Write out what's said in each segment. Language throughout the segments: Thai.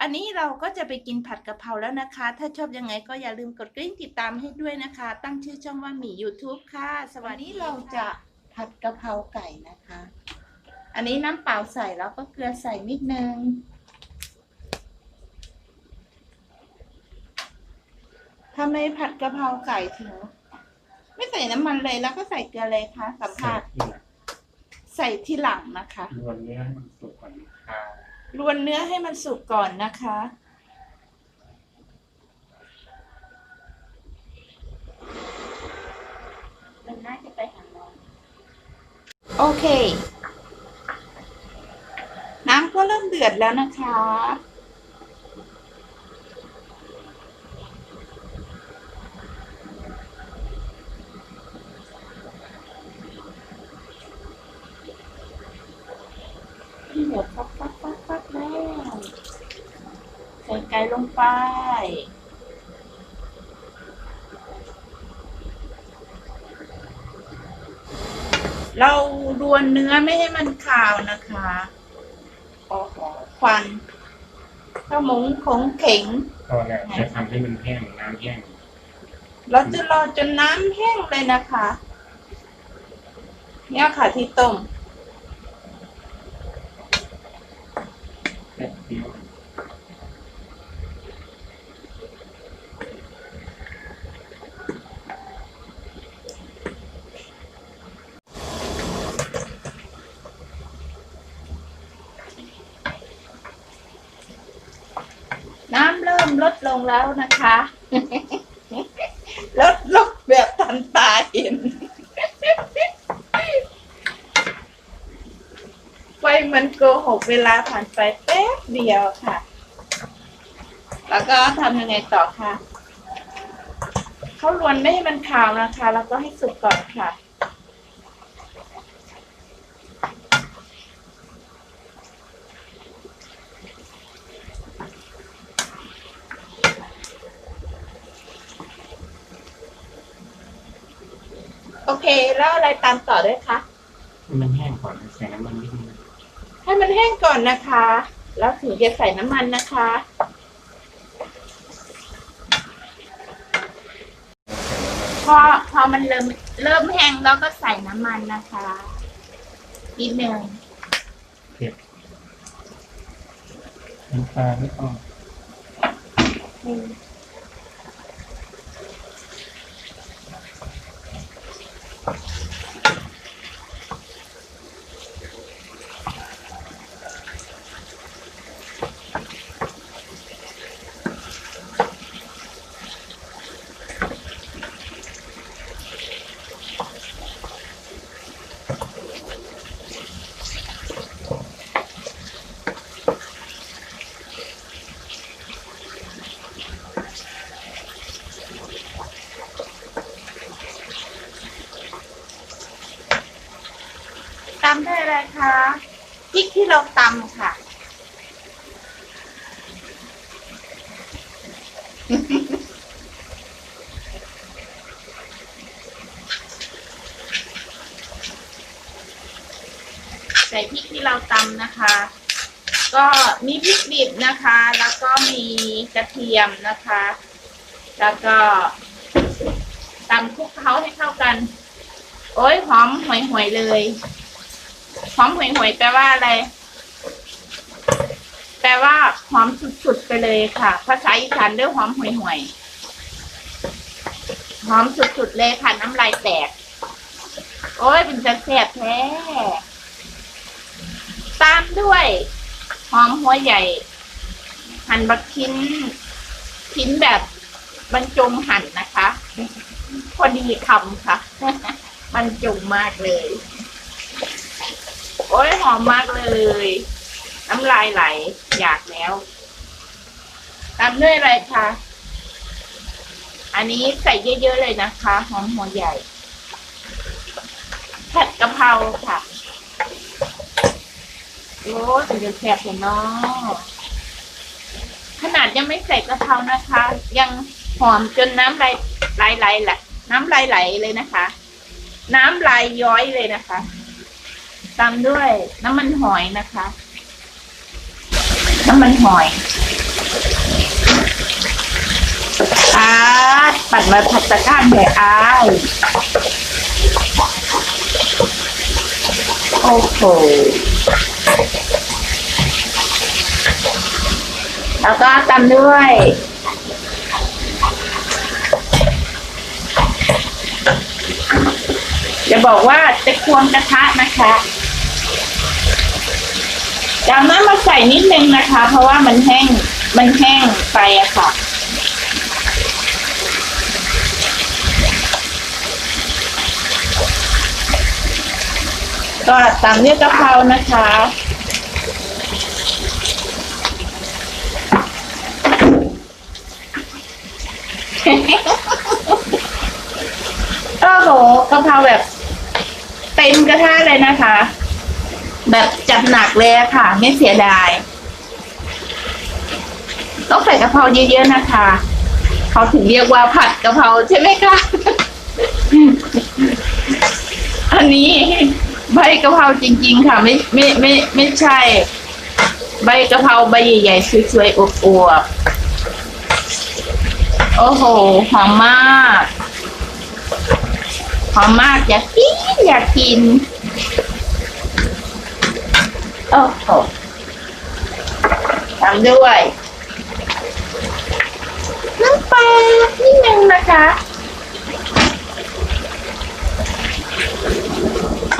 อันนี้เราก็จะไปกินผัดกะเพราแล้วนะคะ ถ้าชอบยังไงก็อย่าลืมกดกริ่งติดตามให้ด้วยนะคะ ตั้งชื่อช่องว่าหมี YouTube ค่ะ สวัสดีเราจะผัดกะเพราไก่นะคะ อันนี้น้ำเปล่าใส่แล้วก็เกลือใส่นิดนึง ทำไมผัดกะเพราไก่ถึง ไม่ใส่น้ำมันเลยแล้วก็ใส่เกลือเลยคะสัมภาษณ์ใส่ที่หลังนะคะรวนเนื้อให้มันสุกก่อนค่ะ รวนเนื้อให้มันสุกก่อนนะคะ มันน่าจะไปหาน้องโอเค น้ำก็เริ่มเดือดแล้วนะคะ ที่เหลือฟักฟักฟักฟักแล้วใส่ไก่ ลงไป เรารวนเนื้อไม่ให้มันขาวนะคะโอ้โหควันข้าวหมุงของเข็งก็เนี่ยจะทำให้มันแห้งน้ำแห้ง เราจะรอจนน้ำแห้งเลยนะคะ เนี่ยค่ะที่ต้ม แป๊บเดียว น้ำเริ่ม ลดลงแล้วนะคะลดลงแบบทันตาเห็น ไฟมันโกหกเวลาผ่านไปแป๊บเดียวค่ะ แล้วก็ทำยังไงต่อคะเขาลวนไม่ให้มันขาวนะคะ แล้วก็ให้สุกก่อนค่ะ โอเค แล้วอะไรตามต่อด้วยคะให้มันแห้งก่อนใส่น้ำมันนิดนึงให้มันแห้งก่อนนะคะ แล้วถึงจะใส่น้ำมันนะคะ พอพอมันเริ่มเริ่มแห้งแล้วก็ใส่น้ำมันนะคะนิดนึงเผ็ดน้ำปลาไม่ต้อง ตำด้วยอะไรคะพริกที่เราตำค่ะ ใส่พริกที่เราตำนะคะ ก็ มีพริกดิบนะคะ แล้วก็มีกระเทียมนะคะ แล้วก็ตำคลุกเคล้าให้เข้ากัน โอ้ยหอมห่วยๆเลย หอมห่วยๆแปลว่าอะไร แปลว่าหอมสุดๆไปเลยค่ะ ภาษาอีสานเรียกหอมห่วยๆหอมสุดๆเลยค่ะน้ำลายแตก โอ้ยเป็นจะแซ่บแท้ ตามด้วย หอมหัวใหญ่ หั่นบักชิ้น ชิ้นแบบบรรจงหั่นนะคะ พอดีคำค่ะ บรรจงมากเลย โอ้ยหอมมากเลย น้ำลายไหล อยากแล้วตามด้วยอะไรคะ อันนี้ใส่เยอะๆเลยนะคะ หอมหัวใหญ่ผัดกะเพราค่ะ โอ้ยเป็นจะแซ่บเลยเนาะขนาดยังไม่ใส่กะเพรานะคะ ยังหอมจนน้ำลายไหลไหลแหละ น้ำลายไหลเลยนะคะ น้ำลายย้อยเลยนะคะตามด้วยน้ำมันหอยนะคะ น้ำมันหอยอาดปัดมาผัดตะก้านแห่อายโอ้โห แล้วก็ตำด้วยจะบอกว่าจะควงกระทะนะคะจะเอาน้ำมาใส่นิดนึงนะคะ เพราะว่ามันแห้ง มันแห้งไปอะค่ะ ก็ตามด้วยกะเพรานะคะ โอ้โหกะเพราแบบเต็มกระทะเลยนะคะ แบบจัดหนักเลยค่ะ ไม่เสียดาย ต้องใส่กะเพราเยอะๆนะคะ เขาถึงเรียกว่าผัดกะเพราใช่ไหมคะ อันนี้ บกะเพราจริง ๆ ค่ะ ไม่ไม่ไม่ไม่ใช่ ใบกะเพราใบใหญ่ๆสวยๆอวบๆโอ้โหหอมมากหอมมากอยากกินอยากกินโอ้โหตามด้วยน้ำปลานิดนึงนะคะอื้อ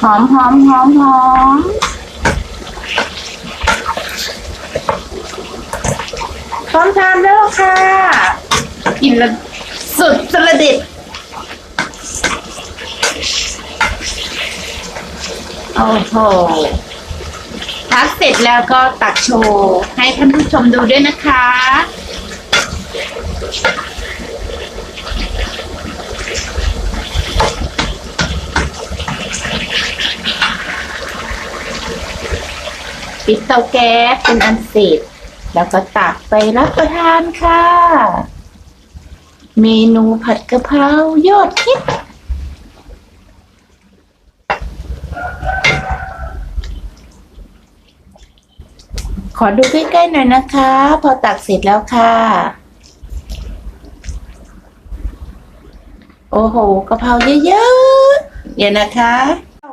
หอมหอมหอมหอมพร้อมทานแล้วค่ะกินล้วสุดสระดิดโอ้โหพักเสร็จแล้วก็ตักโชว์ ให้ท่านผู้ชมดูด้วยนะคะ ปิดเตาแก๊สเป็นอันเสร็จ แล้วก็ตักไปรับประทานค่ะ เมนูผัดกะเพรายอดฮิตขอดูใกล้ๆหน่อยนะคะ พอตักเสร็จแล้วค่ะ โอ้โหกะเพราเยอะๆเดี๋ยวนะคะ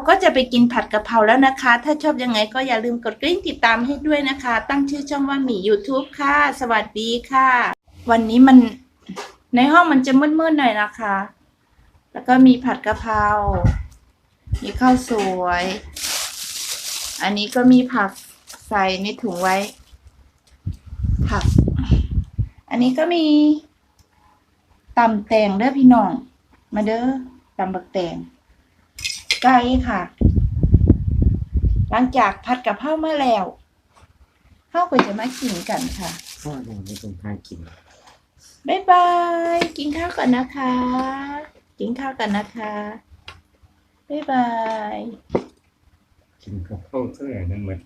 ก็จะไปกินผัดกะเพราแล้วนะคะ ถ้าชอบยังไงก็อย่าลืมกดกริ่งติดตามให้ด้วยนะคะ ตั้งชื่อช่องว่าหมี YouTube ค่ะ สวัสดีค่ะ วันนี้มันในห้องมันจะมืดๆหน่อยนะคะ แล้วก็มีผัดกะเพรา มีข้าวสวย อันนี้ก็มีผักใส่ในถุงไว้ ผัก อันนี้ก็มีตำแตงเด้อพี่น้อง มาเด้อตำบักแตง ไก่ค่ะ หลังจากผัดกับข้าวมาแล้วข้าวก็จะมากินกันค่ะพ่อยังไม่ต้องทานกินบ๊ายบาย กินข้าวก่อนนะคะ กินข้าวกันนะคะบ๊ายบาย กินกับข้าวเท่าไหร่นั่นหมด